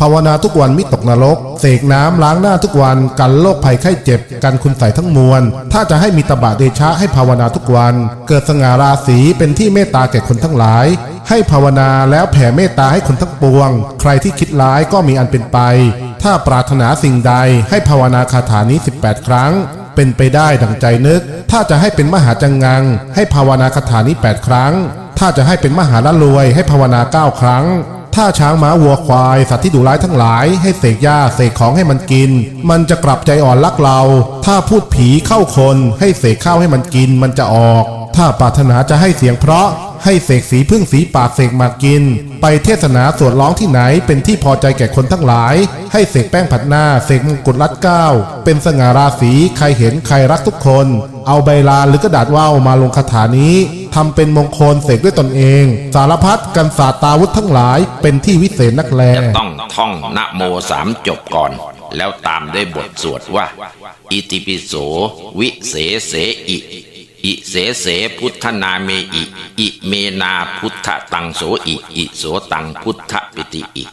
ภาวนาทุกวันมิตกนรก เสกน้ำล้างหน้าทุกวัน กันโรคภัยไข้เจ็บ กันคุณใส่ทั้งมวล ถ้าจะให้มีตบะเดชะให้ภาวนาทุกวัน เกิดสง่าราศีเป็นที่เมตตาแก่คนทั้งหลาย ให้ภาวนาแล้วแผ่เมตตาให้คนทั้งปวง ใครที่คิดร้ายก็มีอันเป็นไป ถ้าปรารถนาสิ่งใดให้ภาวนาคาถานี้ 18 ครั้ง เป็นไปได้ดังใจนึก ถ้าจะให้เป็นมหาจังงัง ให้ภาวนาคาถานี้ 8 ครั้ง ถ้าจะให้เป็นมหาละรวย ให้ภาวนา 9 ครั้ง ถ้าช้างม้าวัวควาย สัตว์ที่ดุร้ายทั้งหลาย ให้เสกหญ้าเสกของให้มันกิน มันจะกลับใจอ่อนรักเรา ถ้าพูดผีเข้าคน ให้เสกข้าวให้มันกิน มันจะออก ถ้าปรารถนาจะให้เสียงเพราะ ให้เสกสีพึ่งสีปากเสกหมากิน ไปเทศนาสวดร้องที่ไหนเป็นที่พอใจแก่คนทั้งหลาย ให้เสกแป้งผัดหน้าเสกมงกุฎรัดเก้าเป็นสง่าราศีใครเห็นใครรักทุกคน เอาใบลานหรือกระดาษว่าวมาลงคาถานี้ ทำเป็นมงคลเสกด้วยตนเอง สารพัดกันศาตาวุธทั้งหลายเป็นที่วิเศษนักแลจะต้องท่องนะโมสามจบก่อน แล้วตามด้วยบทสวดว่า อิติปิโสวิเสเสอิอิเสเสพุทธนาเมอิ อิเมนาพุทธตังโสอิ อิโสตังพุทธปิติอิ